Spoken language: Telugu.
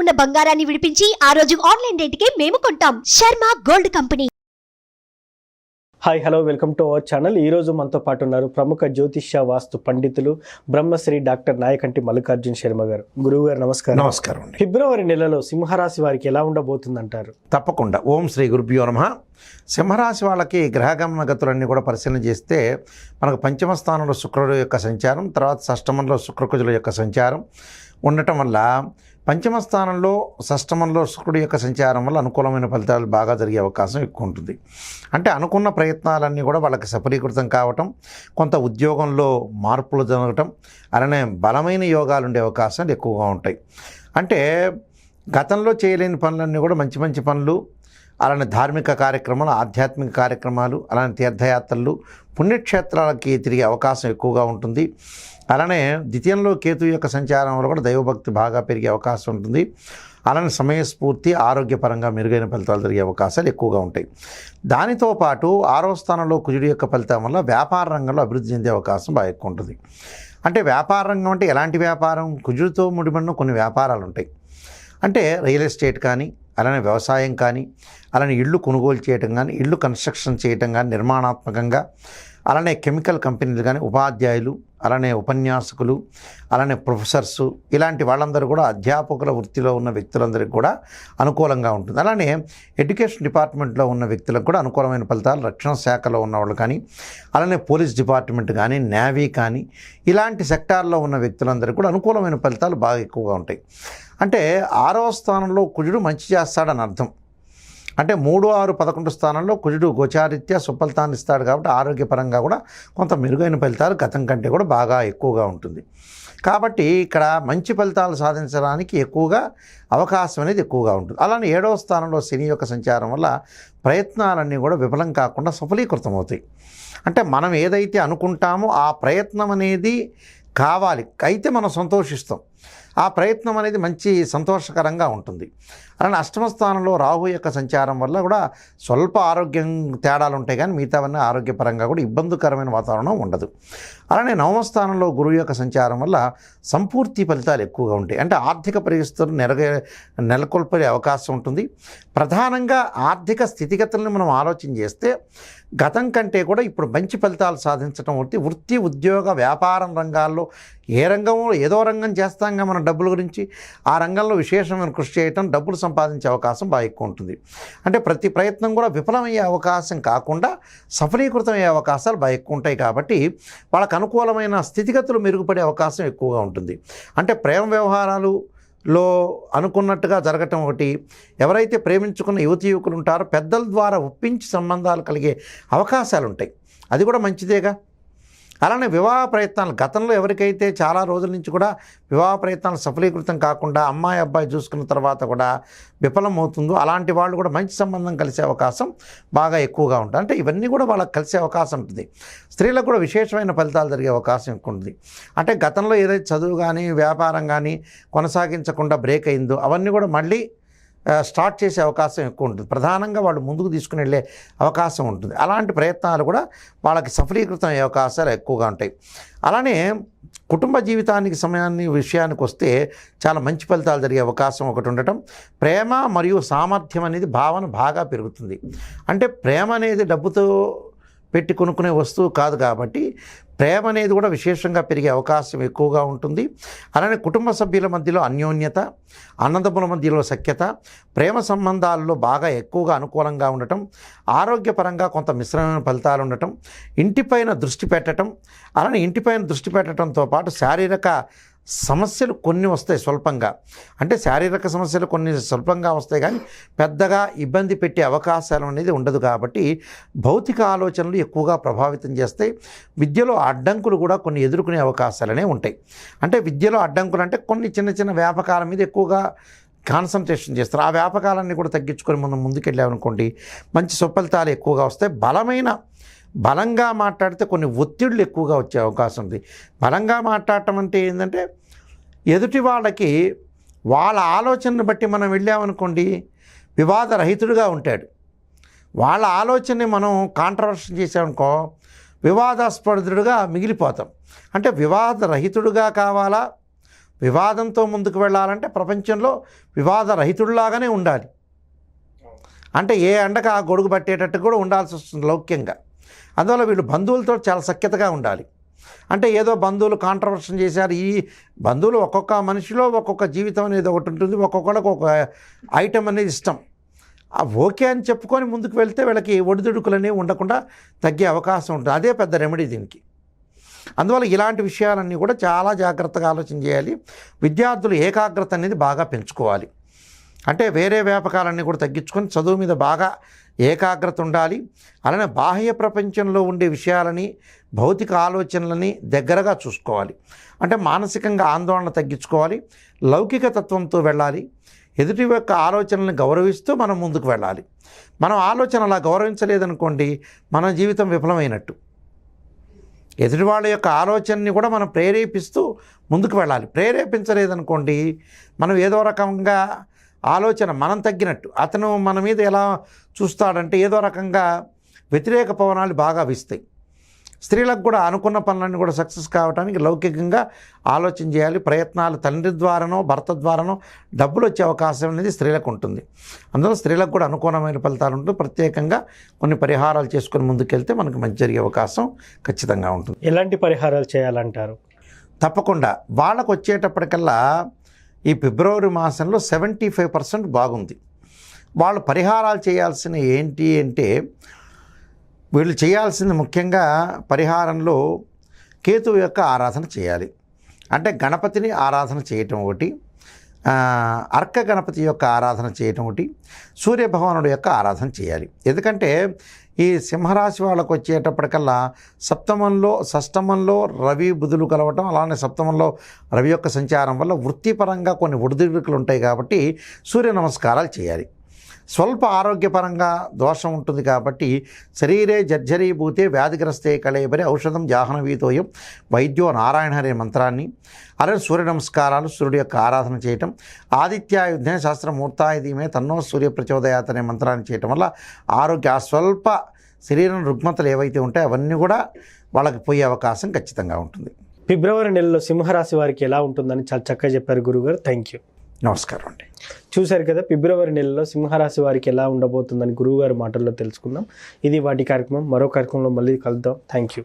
ఉన్న బంగారాన్ని విడిపించి ఆ రోజు ఆన్లైన్ రేటుకే మేము కొంటాం. Sharma gold company. Hi hello welcome to our channel ఈ రోజు మనతో పాటు ఉన్నారు ప్రముఖ జ్యోతిష్య వాస్తు పండితులు బ్రహ్మశ్రీ డాక్టర్ నాయకంటి మల్లికార్జున శర్మ గారు. గురువు గారు నమస్కారం. నమస్కారం అండి. ఫిబ్రవరి నెలలో సింహరాశి వారికి ఎలా ఉండబోతుందంటారు? తప్పకుండా. ఓం శ్రీ గురుభ్యో నమ. సింహరాశి వాళ్ళకి గ్రహగమన గతులన్నీ కూడా పరిశీలన చేస్తే మనకు పంచమ స్థానంలో శుక్రుడు యొక్క సంచారం తర్వాత షష్టమంలో శుక్రకుజుల యొక్క సంచారం ఉండటం వల్ల పంచమ స్థానంలో షష్టమంలో శుక్రుడి యొక్క సంచారం వల్ల అనుకూలమైన ఫలితాలు బాగా జరిగే అవకాశం ఎక్కువ ఉంటుంది. అంటే అనుకున్న ప్రయత్నాలన్నీ కూడా వాళ్ళకి సఫలీకృతం కావటం కొంత ఉద్యోగంలో మార్పులు జరగటం అలానే బలమైన యోగాలు ఉండే అవకాశాలు ఎక్కువగా ఉంటాయి. అంటే గతంలో చేయలేని పనులన్నీ కూడా మంచి మంచి పనులు అలానే ధార్మిక కార్యక్రమాలు ఆధ్యాత్మిక కార్యక్రమాలు అలానే తీర్థయాత్రలు పుణ్యక్షేత్రాలకి తిరిగే అవకాశం ఎక్కువగా ఉంటుంది. అలానే ద్వితీయంలో కేతు యొక్క సంచారం వల్ల కూడా దైవభక్తి బాగా పెరిగే అవకాశం ఉంటుంది. అలానే సమయస్ఫూర్తి ఆరోగ్యపరంగా మెరుగైన ఫలితాలు జరిగే అవకాశాలు ఎక్కువగా ఉంటాయి. దానితో పాటు ఆరో స్థానంలో కుజుడి యొక్క ఫలితం వల్ల వ్యాపార రంగంలో అభివృద్ధి చెందే అవకాశం బాగా ఎక్కువ ఉంటుంది. అంటే వ్యాపార రంగం అంటే ఎలాంటి వ్యాపారం? కుజుడితో ముడిపడిన కొన్ని వ్యాపారాలు ఉంటాయి. అంటే రియల్ ఎస్టేట్ కానీ అలానే వ్యవసాయం కానీ అలానే ఇళ్ళు కొనుగోలు చేయటం కానీ ఇళ్ళు కన్స్ట్రక్షన్ చేయటం కానీ నిర్మాణాత్మకంగా అలానే కెమికల్ కంపెనీలు కానీ ఉపాధ్యాయులు అలానే ఉపన్యాసకులు అలానే ప్రొఫెసర్స్ ఇలాంటి వాళ్ళందరూ కూడా అధ్యాపకుల వృత్తిలో ఉన్న వ్యక్తులందరికీ కూడా అనుకూలంగా ఉంటుంది. అలానే ఎడ్యుకేషన్ డిపార్ట్మెంట్లో ఉన్న వ్యక్తులకు కూడా అనుకూలమైన ఫలితాలు రక్షణ శాఖలో ఉన్న వాళ్ళు కానీ అలానే పోలీస్ డిపార్ట్మెంట్ కానీ నేవీ కానీ ఇలాంటి సెక్టార్లో ఉన్న వ్యక్తులందరికీ కూడా అనుకూలమైన ఫలితాలు బాగా ఎక్కువగా ఉంటాయి. అంటే ఆరో స్థానంలో కుజుడు మంచి చేస్తాడని అర్థం. అంటే మూడు ఆరు పదకొండు స్థానంలో కుజుడు గోచారిత్య సుఫలితాన్ని ఇస్తాడు కాబట్టి ఆరోగ్యపరంగా కూడా కొంత మెరుగైన ఫలితాలు గతం కంటే కూడా బాగా ఎక్కువగా ఉంటుంది. కాబట్టి ఇక్కడ మంచి ఫలితాలు సాధించడానికి ఎక్కువగా అవకాశం అనేది ఎక్కువగా ఉంటుంది. అలానే ఏడవ స్థానంలో శని యొక్క సంచారం వల్ల ప్రయత్నాలన్నీ కూడా విఫలం కాకుండా సఫలీకృతం అవుతాయి అంటే మనం ఏదైతే అనుకుంటామో ఆ ప్రయత్నం అనేది కావాలి. అయితే మనం సంతోషిస్తాం. ఆ ప్రయత్నం అనేది మంచి సంతోషకరంగా ఉంటుంది. అలానే అష్టమ స్థానంలో రాహు యొక్క సంచారం వల్ల కూడా స్వల్ప ఆరోగ్యం తేడాలు ఉంటాయి కానీ మిగతావన్నీ ఆరోగ్యపరంగా కూడా ఇబ్బందికరమైన వాతావరణం ఉండదు. అలానే నవమ స్థానంలో గురువు యొక్క సంచారం వల్ల సంపూర్తి ఫలితాలు ఎక్కువగా ఉంటాయి. అంటే ఆర్థిక పరిస్థితులు నెరగే నెలకొల్పే అవకాశం ఉంటుంది. ప్రధానంగా ఆర్థిక స్థితిగతులను మనం ఆలోచన చేస్తే గతం కంటే కూడా ఇప్పుడు మంచి ఫలితాలు సాధించడం వృత్తి వృత్తి ఉద్యోగ వ్యాపారం రంగాల్లో ఏ రంగంలో ఏదో రంగం చేస్తాంగా మనం డబ్బుల గురించి ఆ రంగంలో విశేషమైన కృషి చేయటం డబ్బులు సంపాదించే అవకాశం బాగా ఎక్కువ ఉంటుంది. అంటే ప్రతి ప్రయత్నం కూడా విఫలమయ్యే అవకాశం కాకుండా సఫలీకృతమయ్యే అవకాశాలు బాగా ఎక్కువ ఉంటాయి కాబట్టి వాళ్ళకు అనుకూలమైన స్థితిగతులు మెరుగుపడే అవకాశం ఎక్కువగా ఉంటుంది. అంటే ప్రేమ వ్యవహారాలు లో అనుకున్నట్టుగా జరగటం ఒకటి ఎవరైతే ప్రేమించుకున్న యువతి యువకులు ఉంటారో పెద్దల ద్వారా ఒప్పించి సంబంధాలు కలిగే అవకాశాలు ఉంటాయి. అది కూడా మంచిదేగా? అలానే వివాహ ప్రయత్నాలు గతంలో ఎవరికైతే చాలా రోజుల నుంచి కూడా వివాహ ప్రయత్నాలు సఫలీకృతం కాకుండా అమ్మాయి అబ్బాయి చూసుకున్న తర్వాత కూడా విఫలమవుతుందో అలాంటి వాళ్ళు కూడా మంచి సంబంధం కలిసే అవకాశం బాగా ఎక్కువగా ఉంటుంది. అంటే ఇవన్నీ కూడా వాళ్ళకి కలిసే అవకాశం ఉంటుంది. స్త్రీలకు కూడా విశేషమైన ఫలితాలు జరిగే అవకాశం ఎక్కువ ఉంటుంది. అంటే గతంలో ఏదైతే చదువు కానీ వ్యాపారం కానీ కొనసాగించకుండా బ్రేక్ అయిందో అవన్నీ కూడా మళ్ళీ స్టార్ట్ చేసే అవకాశం ఎక్కువ ఉంటుంది. ప్రధానంగా వాళ్ళు ముందుకు తీసుకుని వెళ్ళే అవకాశం ఉంటుంది. అలాంటి ప్రయత్నాలు కూడా వాళ్ళకి సఫలీకృతం అయ్యే అవకాశాలు ఎక్కువగా ఉంటాయి. అలానే కుటుంబ జీవితానికి సమయాన్ని విషయానికి వస్తే చాలా మంచి ఫలితాలు జరిగే అవకాశం ఒకటి ఉండటం ప్రేమ మరియు సామర్థ్యం అనేది భావన బాగా పెరుగుతుంది. అంటే ప్రేమ అనేది డబ్బుతో పెట్టి కొనుక్కునే వస్తువు కాదు కాబట్టి ప్రేమ అనేది కూడా విశేషంగా పెరిగే అవకాశం ఎక్కువగా ఉంటుంది. అలానే కుటుంబ సభ్యుల మధ్యలో అన్యోన్యత అన్నదమ్ముల మధ్యలో సఖ్యత ప్రేమ సంబంధాల్లో బాగా ఎక్కువగా అనుకూలంగా ఉండటం ఆరోగ్యపరంగా కొంత మిశ్రమైన ఫలితాలు ఉండటం ఇంటిపైన దృష్టి పెట్టడం అలానే ఇంటిపైన దృష్టి పెట్టడంతో పాటు శారీరక సమస్యలు కొన్ని వస్తాయి స్వల్పంగా. అంటే శారీరక సమస్యలు కొన్ని స్వల్పంగా వస్తాయి కానీ పెద్దగా ఇబ్బంది పెట్టే అవకాశాలు అనేది ఉండదు కాబట్టి భౌతిక ఆలోచనలు ఎక్కువగా ప్రభావితం చేస్తాయి. విద్యలో అడ్డంకులు కూడా కొన్ని ఎదుర్కొనే అవకాశాలనే ఉంటాయి. అంటే విద్యలో అడ్డంకులు అంటే కొన్ని చిన్న చిన్న వ్యాపకాల మీద ఎక్కువగా కాన్సన్ట్రేషన్ చేస్తారు. ఆ వ్యాపకాలన్నీ కూడా తగ్గించుకొని మనం ముందుకెళ్ళామనుకోండి మంచి సుఫలితాలు ఎక్కువగా వస్తాయి. బలమైన బలంగా మాట్లాడితే కొన్ని ఒత్తిళ్ళు ఎక్కువగా వచ్చే అవకాశం ఉంది. బలంగా మాట్లాడటం అంటే ఏంటంటే ఎదుటి వాళ్ళకి వాళ్ళ ఆలోచనను బట్టి మనం వెళ్ళామనుకోండి వివాదరహితుడుగా ఉంటాడు. వాళ్ళ ఆలోచనని మనం కాంట్రవర్షన్ చేసామనుకో వివాదాస్పదుడుగా మిగిలిపోతాం. అంటే వివాదరహితుడుగా కావాలా? వివాదంతో ముందుకు వెళ్ళాలంటే ప్రపంచంలో వివాదరహితుడిలాగానే ఉండాలి. అంటే ఏ అండక ఆ గొడుగు పట్టేటట్టు కూడా ఉండాల్సి వస్తుంది లౌక్యంగా. అందువల్ల వీళ్ళు బంధువులతో చాలా సఖ్యతగా ఉండాలి. అంటే ఏదో బంధువులు కాంట్రవర్షన్ చేశారు ఈ బంధువులు ఒక్కొక్క మనిషిలో ఒక్కొక్క జీవితం అనేది ఒకటి ఉంటుంది ఒక్కొక్కళ్ళకి ఒక ఐటెం అనేది ఇష్టం. ఆ ఓకే అని చెప్పుకొని ముందుకు వెళ్తే వీళ్ళకి ఒడిదుడుకులు అనేవి ఉండకుండా తగ్గే అవకాశం ఉంటుంది. అదే పెద్ద రెమెడీ దీనికి. అందువల్ల ఇలాంటి విషయాలన్నీ కూడా చాలా జాగ్రత్తగా ఆలోచన చేయాలి. విద్యార్థులు ఏకాగ్రత అనేది బాగా పెంచుకోవాలి. అంటే వేరే వ్యాపకాలన్నీ కూడా తగ్గించుకొని చదువు మీద బాగా ఏకాగ్రత ఉండాలి. అలానే బాహ్య ప్రపంచంలో ఉండే విషయాలని భౌతిక ఆలోచనలని దగ్గరగా చూసుకోవాలి. అంటే మానసికంగా ఆందోళన తగ్గించుకోవాలి. లౌకిక తత్వంతో వెళ్ళాలి. ఎదుటి యొక్క ఆలోచనల్ని గౌరవిస్తూ మనం ముందుకు వెళ్ళాలి. మనం ఆలోచన అలా గౌరవించలేదనుకోండి మన జీవితం విఫలమైనట్టు. ఎదుటి వాళ్ళ యొక్క ఆలోచనని కూడా మనం ప్రేరేపిస్తూ ముందుకు వెళ్ళాలి. ప్రేరేపించలేదనుకోండి మనం ఏదో రకంగా ఆలోచన మనం తగ్గినట్టు. అతను మన మీద ఎలా చూస్తాడంటే ఏదో రకంగా వ్యతిరేక పవనాలు బాగా వీస్తాయి. స్త్రీలకు కూడా అనుకున్న పనులన్నీ కూడా సక్సెస్ కావడానికి లౌకికంగా ఆలోచన చేయాలి. ప్రయత్నాలు తండ్రి ద్వారానో భర్త ద్వారానో డబ్బులు వచ్చే అవకాశం అనేది స్త్రీలకు ఉంటుంది. అందులో స్త్రీలకు కూడా అనుకూలమైన ఫలితాలు ఉంటుంది. ప్రత్యేకంగా కొన్ని పరిహారాలు చేసుకొని ముందుకెళ్తే మనకు మంచి జరిగే అవకాశం ఖచ్చితంగా ఉంటుంది. ఎలాంటి పరిహారాలు చేయాలంటారు? తప్పకుండా. వాళ్ళకు వచ్చేటప్పటికల్లా ఈ ఫిబ్రవరి మాసంలో సెవెంటీ ఫైవ్ పర్సెంట్ బాగుంది. వాళ్ళు పరిహారాలు చేయాల్సిన ఏంటి అంటే వీళ్ళు చేయాల్సింది ముఖ్యంగా పరిహారంలో కేతువు యొక్క ఆరాధన చేయాలి. అంటే గణపతిని ఆరాధన చేయటం ఒకటి అర్క గణపతి యొక్క ఆరాధన చేయటం ఒకటి సూర్యభగవానుడు యొక్క ఆరాధన చేయాలి. ఎందుకంటే ఈ సింహరాశి వాళ్ళకు వచ్చేటప్పటికల్లా సప్తమంలో షష్టమంలో రవి బుధులు కలవటం అలానే సప్తమంలో రవి యొక్క సంచారం వల్ల వృత్తిపరంగా కొన్ని ఒడిదుడుకులు ఉంటాయి కాబట్టి సూర్య నమస్కారాలు చేయాలి. స్వల్ప ఆరోగ్యపరంగా దోషం ఉంటుంది కాబట్టి శరీరే జర్జరీభూతే వ్యాధిగ్రస్తే కళయబరి ఔషధం జాహ్నవీతోయం వైద్యో నారాయణహరే మంత్రాన్ని. అలాగే సూర్య నమస్కారాలు సూర్యుడి యొక్క ఆరాధన చేయటం. ఆదిత్యాయుధే శాస్త్రమూర్తాయుధీమే తన్నో సూర్య ప్రచోదయాత్ అనే మంత్రాన్ని చేయటం వల్ల ఆరోగ్య ఆ స్వల్ప శరీరం రుగ్మతలు ఏవైతే ఉంటాయో అవన్నీ కూడా వాళ్ళకి పోయే అవకాశం ఖచ్చితంగా ఉంటుంది. ఫిబ్రవరి నెలలో సింహరాశి వారికి ఎలా ఉంటుందని చాలా చక్కగా చెప్పారు గురుగారు థ్యాంక్ యూ. నమస్కారం అండి. చూశారు కదా ఫిబ్రవరి నెలలో సింహరాశి వారికి ఎలా ఉండబోతుందని గురువుగారి మాటల్లో తెలుసుకుందాం. ఇది వాటి కార్యక్రమం. మరో కార్యక్రమంలో మళ్ళీ కలుద్దాం. Thank you.